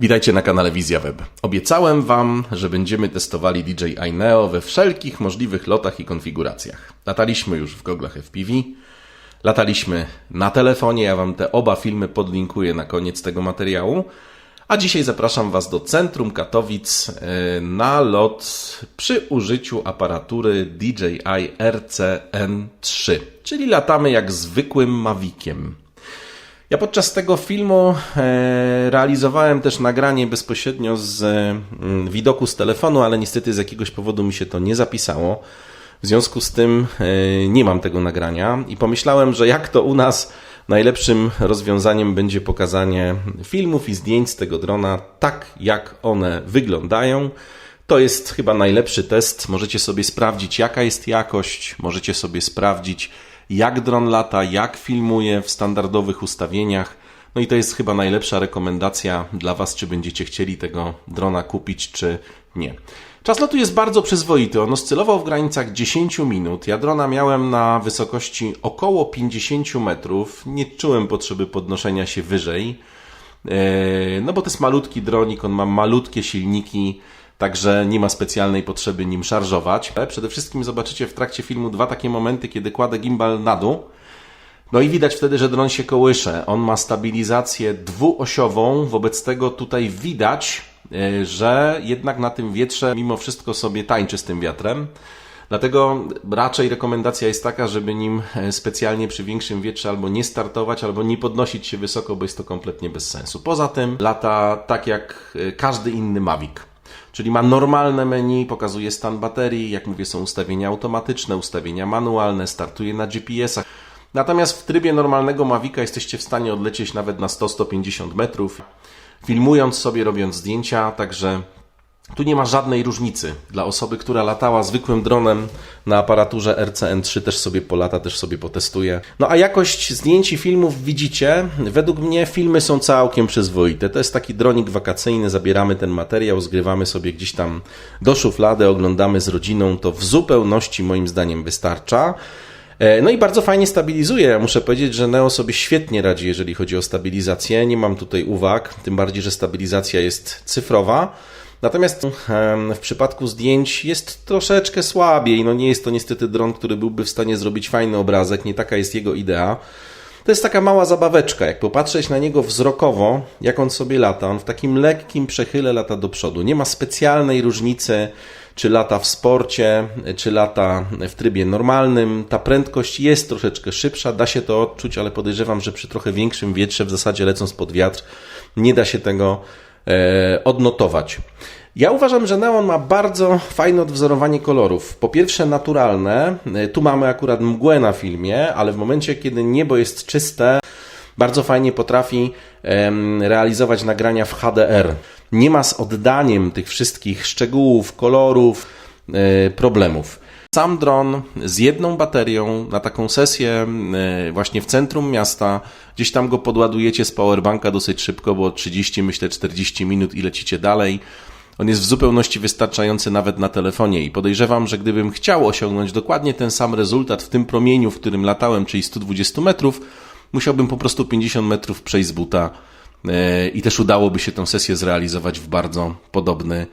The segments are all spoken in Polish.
Witajcie na kanale Wizja Web. Obiecałem Wam, że będziemy testowali DJI Neo we wszelkich możliwych lotach i konfiguracjach. Lataliśmy już w goglach FPV, lataliśmy na telefonie, ja Wam te oba filmy podlinkuję na koniec tego materiału. A dzisiaj zapraszam Was do centrum Katowic e, na lot przy użyciu aparatury DJI RCN3, czyli latamy jak zwykłym Maviciem. Ja podczas tego filmu e, realizowałem też nagranie bezpośrednio z mm, widoku z telefonu, ale niestety z jakiegoś powodu mi się to nie zapisało. W związku z tym e, nie mam tego nagrania i pomyślałem, że jak to u nas najlepszym rozwiązaniem będzie pokazanie filmów i zdjęć z tego drona tak, jak one wyglądają. To jest chyba najlepszy test. Możecie sobie sprawdzić, jaka jest jakość, możecie sobie sprawdzić, jak dron lata, jak filmuje w standardowych ustawieniach. No i to jest chyba najlepsza rekomendacja dla Was, czy będziecie chcieli tego drona kupić, czy nie. Czas lotu jest bardzo przyzwoity. On oscylował w granicach 10 minut. Ja drona miałem na wysokości około 50 metrów. Nie czułem potrzeby podnoszenia się wyżej. E, no bo to jest malutki dronik, on ma malutkie silniki, także nie ma specjalnej potrzeby nim szarżować. Przede wszystkim zobaczycie w trakcie filmu dwa takie momenty, kiedy kładę gimbal na dół. No i widać wtedy, że dron się kołysze. On ma stabilizację dwuosiową, wobec tego tutaj widać, e, że jednak na tym wietrze mimo wszystko sobie tańczy z tym wiatrem. Dlatego raczej rekomendacja jest taka, żeby nim e, specjalnie przy większym wietrze albo nie startować, albo nie podnosić się wysoko, bo jest to kompletnie bez sensu. Poza tym lata tak jak e, każdy inny Mavic. Czyli ma normalne menu, pokazuje stan baterii, jak mówię, są ustawienia automatyczne, ustawienia manualne, startuje na GPS-ach. Natomiast w trybie normalnego Mavica jesteście w stanie odlecieć nawet na 100-150 metrów, filmując sobie, robiąc zdjęcia, także tu nie ma żadnej różnicy. Dla osoby, która latała zwykłym dronem na aparaturze RCN3 też sobie polata, też sobie potestuje. No a jakość zdjęć i filmów widzicie. Według mnie filmy są całkiem przyzwoite. To jest taki dronik wakacyjny, zabieramy ten materiał, zgrywamy sobie gdzieś tam do szuflady, oglądamy z rodziną. To w zupełności moim zdaniem wystarcza. E, no i bardzo fajnie stabilizuje. Muszę powiedzieć, że Neo sobie świetnie radzi, jeżeli chodzi o stabilizację. Nie mam tutaj uwag, tym bardziej, że stabilizacja jest cyfrowa. Natomiast w przypadku zdjęć jest troszeczkę słabiej. No nie jest to niestety dron, który byłby w stanie zrobić fajny obrazek, nie taka jest jego idea. To jest taka mała zabaweczka, jak popatrzeć na niego wzrokowo, jak on sobie lata. On w takim lekkim przechyle lata do przodu. Nie ma specjalnej różnicy, czy lata w sporcie, czy lata w trybie normalnym. Ta prędkość jest troszeczkę szybsza, da się to odczuć, ale podejrzewam, że przy trochę większym wietrze, w zasadzie lecąc pod wiatr, nie da się tego odnotować. Ja uważam, że neon ma bardzo fajne odwzorowanie kolorów. Po pierwsze naturalne, e, tu mamy akurat mgłę na filmie, ale w momencie, kiedy niebo jest czyste, bardzo fajnie potrafi realizować nagrania w HDR. Nie ma z oddaniem tych wszystkich szczegółów, kolorów, e, problemów. Sam dron z jedną baterią na taką sesję e, właśnie w centrum miasta, gdzieś tam go podładujecie z powerbanka dosyć szybko, bo 30, myślę 40 minut i lecicie dalej. On jest w zupełności wystarczający nawet na telefonie i podejrzewam, że gdybym chciał osiągnąć dokładnie ten sam rezultat w tym promieniu, w którym latałem, czyli 120 metrów, musiałbym po prostu 50 metrów przejść z buta e, i też udałoby się tę sesję zrealizować w bardzo podobny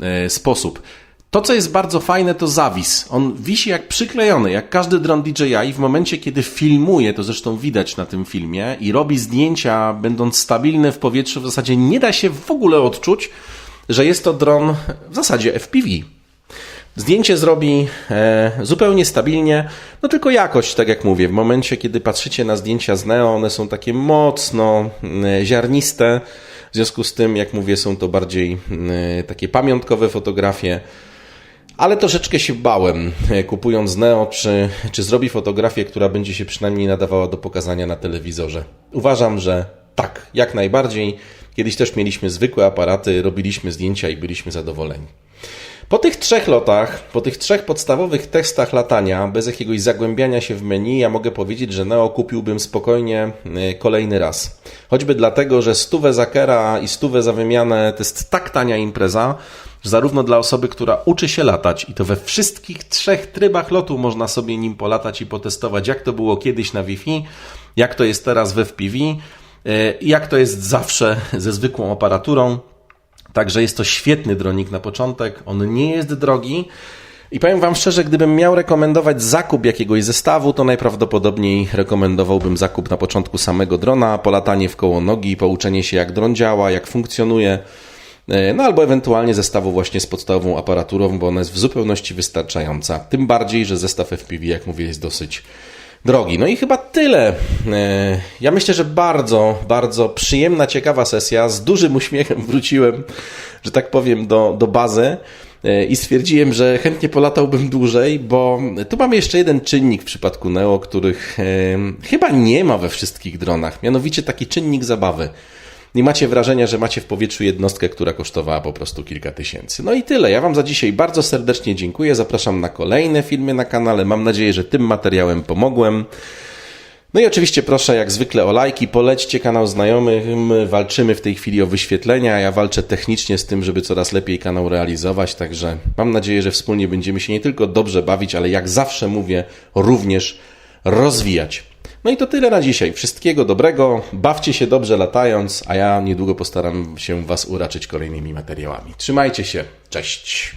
e, sposób. To, co jest bardzo fajne, to zawis. On wisi jak przyklejony, jak każdy dron DJI. W momencie, kiedy filmuje, to zresztą widać na tym filmie, i robi zdjęcia, będąc stabilny w powietrzu, w zasadzie nie da się w ogóle odczuć, że jest to dron w zasadzie FPV. Zdjęcie zrobi e, zupełnie stabilnie, no tylko jakość, tak jak mówię, w momencie, kiedy patrzycie na zdjęcia z Neo, one są takie mocno e, ziarniste. W związku z tym, jak mówię, są to bardziej e, takie pamiątkowe fotografie ale troszeczkę się bałem, e, kupując Neo, czy, czy zrobi fotografię, która będzie się przynajmniej nadawała do pokazania na telewizorze. Uważam, że tak, jak najbardziej. Kiedyś też mieliśmy zwykłe aparaty, robiliśmy zdjęcia i byliśmy zadowoleni. Po tych trzech lotach, po tych trzech podstawowych testach latania, bez jakiegoś zagłębiania się w menu, ja mogę powiedzieć, że Neo kupiłbym spokojnie e, kolejny raz. Choćby dlatego, że stówę za kera i stówę za wymianę to jest tak tania impreza, zarówno dla osoby, która uczy się latać i to we wszystkich trzech trybach lotu można sobie nim polatać i potestować, jak to było kiedyś na Wi-Fi, jak to jest teraz we FPV, Jak to jest zawsze ze zwykłą aparaturą, Także jest to świetny dronik na początek. On nie jest drogi. I powiem Wam szczerze, gdybym miał rekomendować zakup jakiegoś zestawu, to najprawdopodobniej rekomendowałbym zakup na początku samego drona, polatanie w koło nogi, pouczenie się jak dron działa, jak funkcjonuje. E, No albo ewentualnie zestawu właśnie z podstawową aparaturą, bo ona jest w zupełności wystarczająca. Tym bardziej, że zestaw FPV, jak mówię, jest dosyć drogi. No i chyba tyle. E, Ja myślę, że bardzo, bardzo przyjemna, ciekawa sesja. Z dużym uśmiechem wróciłem, że tak powiem, do, do bazy e, i stwierdziłem, że chętnie polatałbym dłużej, bo tu mamy jeszcze jeden czynnik w przypadku Neo, których e, chyba nie ma we wszystkich dronach, mianowicie taki czynnik zabawy. Nie macie wrażenia, że macie w powietrzu jednostkę, która kosztowała po prostu kilka tysięcy. No i tyle. Ja Wam za dzisiaj bardzo serdecznie dziękuję. Zapraszam na kolejne filmy na kanale. Mam nadzieję, że tym materiałem pomogłem. No i oczywiście proszę jak zwykle o lajki, polećcie kanał znajomym, walczymy w tej chwili o wyświetlenia, ja walczę technicznie z tym, żeby coraz lepiej kanał realizować, także mam nadzieję, że wspólnie będziemy się nie tylko dobrze bawić, ale jak zawsze mówię, również rozwijać. No i to tyle na dzisiaj. Wszystkiego dobrego, bawcie się dobrze latając, a ja niedługo postaram się Was uraczyć kolejnymi materiałami. Trzymajcie się, cześć!